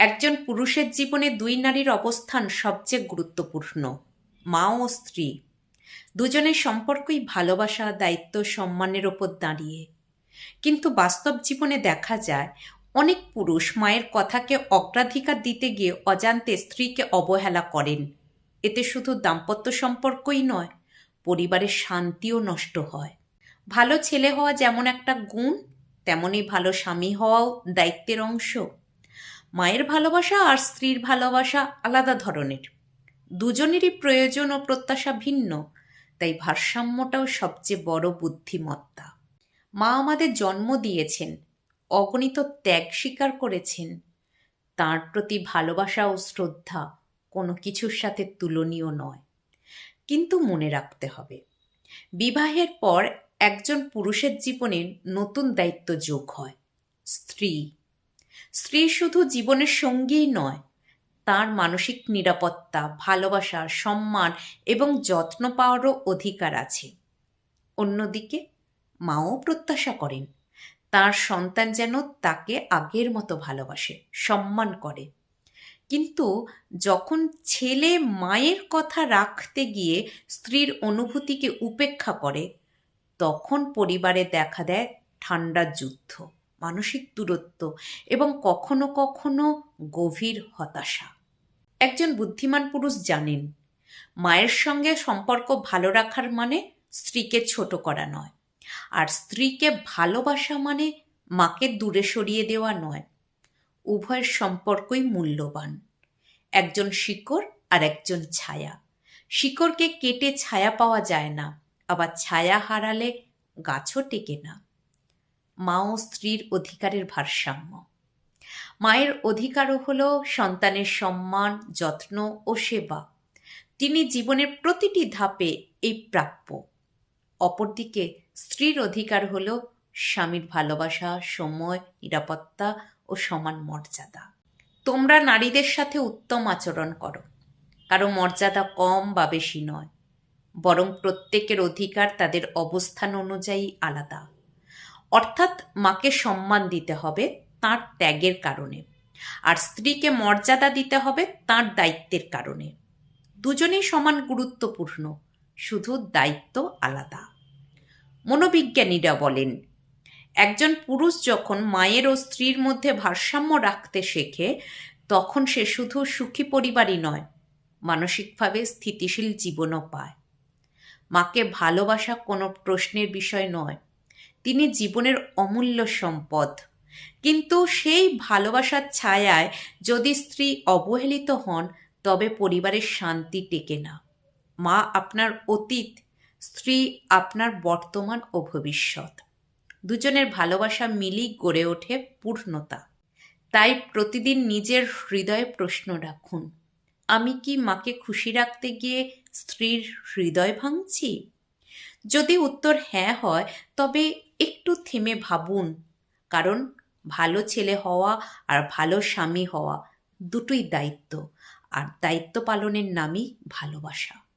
একজন পুরুষের জীবনে দুই নারীর অবস্থান সবচেয়ে গুরুত্বপূর্ণ, মা ও স্ত্রী। দুজনের সম্পর্কই ভালোবাসা, দায়িত্ব, সম্মানের ওপর দাঁড়িয়ে। কিন্তু বাস্তব জীবনে দেখা যায়, অনেক পুরুষ মায়ের কথাকে অগ্রাধিকার দিতে গিয়ে অজান্তে স্ত্রীকে অবহেলা করেন। এতে শুধু দাম্পত্য সম্পর্কই নয়, পরিবারের শান্তিও নষ্ট হয়। ভালো ছেলে হওয়া যেমন একটা গুণ তেমনই ভালো স্বামী হওয়াও দায়িত্বের অংশ। মায়ের ভালোবাসা আর স্ত্রীর ভালোবাসা আলাদা ধরনের। দুজনেরই প্রয়োজন ও প্রত্যাশা ভিন্ন, তাই ভারসাম্যটাও সবচেয়ে বড় বুদ্ধিমত্তা। মা আমাদের জন্ম দিয়েছেন, অগণিত ত্যাগ স্বীকার করেছেন। তার প্রতি ভালোবাসা ও শ্রদ্ধা কোনো কিছুর সাথে তুলনীয় নয়। কিন্তু মনে রাখতে হবে, বিবাহের পর একজন পুরুষের জীবনে নতুন দায়িত্ব যোগ হয়, স্ত্রী স্ত্রী শুধু জীবনের সঙ্গীই নয়, তার মানসিক নিরাপত্তা, ভালোবাসা, সম্মান এবং যত্ন পাওয়ারও অধিকার আছে। অন্যদিকে, মাও প্রত্যাশা করেন, তার সন্তান যেন তাকে আগের মতো ভালোবাসে, সম্মান করে। কিন্তু যখন ছেলে মায়ের কথা রাখতে গিয়ে স্ত্রীর অনুভূতিকে উপেক্ষা করে, তখন পরিবারে দেখা দেয় ঠান্ডা যুদ্ধ। মানসিক দূরত্ব এবং কখনো কখনো গভীর হতাশা। একজন বুদ্ধিমান পুরুষ জানেন, মায়ের সঙ্গে সম্পর্ক ভালো রাখার মানে স্ত্রীকে ছোট করা নয়, আর স্ত্রীকে ভালোবাসা মানে মাকে দূরে সরিয়ে দেওয়া নয়। উভয়ের সম্পর্কই মূল্যবান, একজন শিকড় আর একজন ছায়া। শিকড়কে কেটে ছায়া পাওয়া যায় না, আবার ছায়া হারালে গাছও টেকে না। মা ও স্ত্রীর অধিকারের ভারসাম্য। মায়ের অধিকারও হলো সন্তানের সম্মান, যত্ন ও সেবা। তিনি জীবনের প্রতিটি ধাপে এই প্রাপ্য। অপরদিকে স্ত্রীর অধিকার হল স্বামীর ভালোবাসা, সময়, নিরাপত্তা ও সমান মর্যাদা। তোমরা নারীদের সাথে উত্তম আচরণ করো। কারও মর্যাদা কম বা বেশি নয়। বরং প্রত্যেকের অধিকার তাদের অবস্থান অনুযায়ী আলাদা। অর্থাৎ মাকে সম্মান দিতে হবে তার ত্যাগের কারণে। আর স্ত্রীকে মর্যাদা দিতে হবে তার দায়িত্বের কারণে। দুজনেই সমান গুরুত্বপূর্ণ, শুধু দায়িত্ব আলাদা। মনোবিজ্ঞানীরা বলেন, একজন পুরুষ যখন মায়ের ও স্ত্রীর মধ্যে ভারসাম্য রাখতে শেখে, তখন সে শুধু সুখী পরিবারই নয়, মানসিকভাবে স্থিতিশীল জীবনও পায়। মাকে ভালোবাসা কোনো প্রশ্নের বিষয় নয় তিনি জীবনের অমূল্য সম্পদ। কিন্তু সেই ভালোবাসার ছায়ায় যদি স্ত্রী অবহেলিত হন, তবে পরিবারের শান্তি টেকে না। মা আপনার অতীত, স্ত্রী আপনার বর্তমান ও ভবিষ্যৎ। দুজনের ভালোবাসা মিলি গড়ে ওঠে পূর্ণতা। তাই প্রতিদিন নিজের হৃদয়ে প্রশ্ন রাখুন, আমি কি মাকে খুশি রাখতে গিয়ে স্ত্রীর হৃদয় ভাঙছি? যদি উত্তর হ্যাঁ হয়, তবে একটু থেমে ভাবুন। কারণ ভালো ছেলে হওয়া আর ভালো স্বামী হওয়া দুটোই দায়িত্ব। আর দায়িত্ব পালনের নামই ভালোবাসা।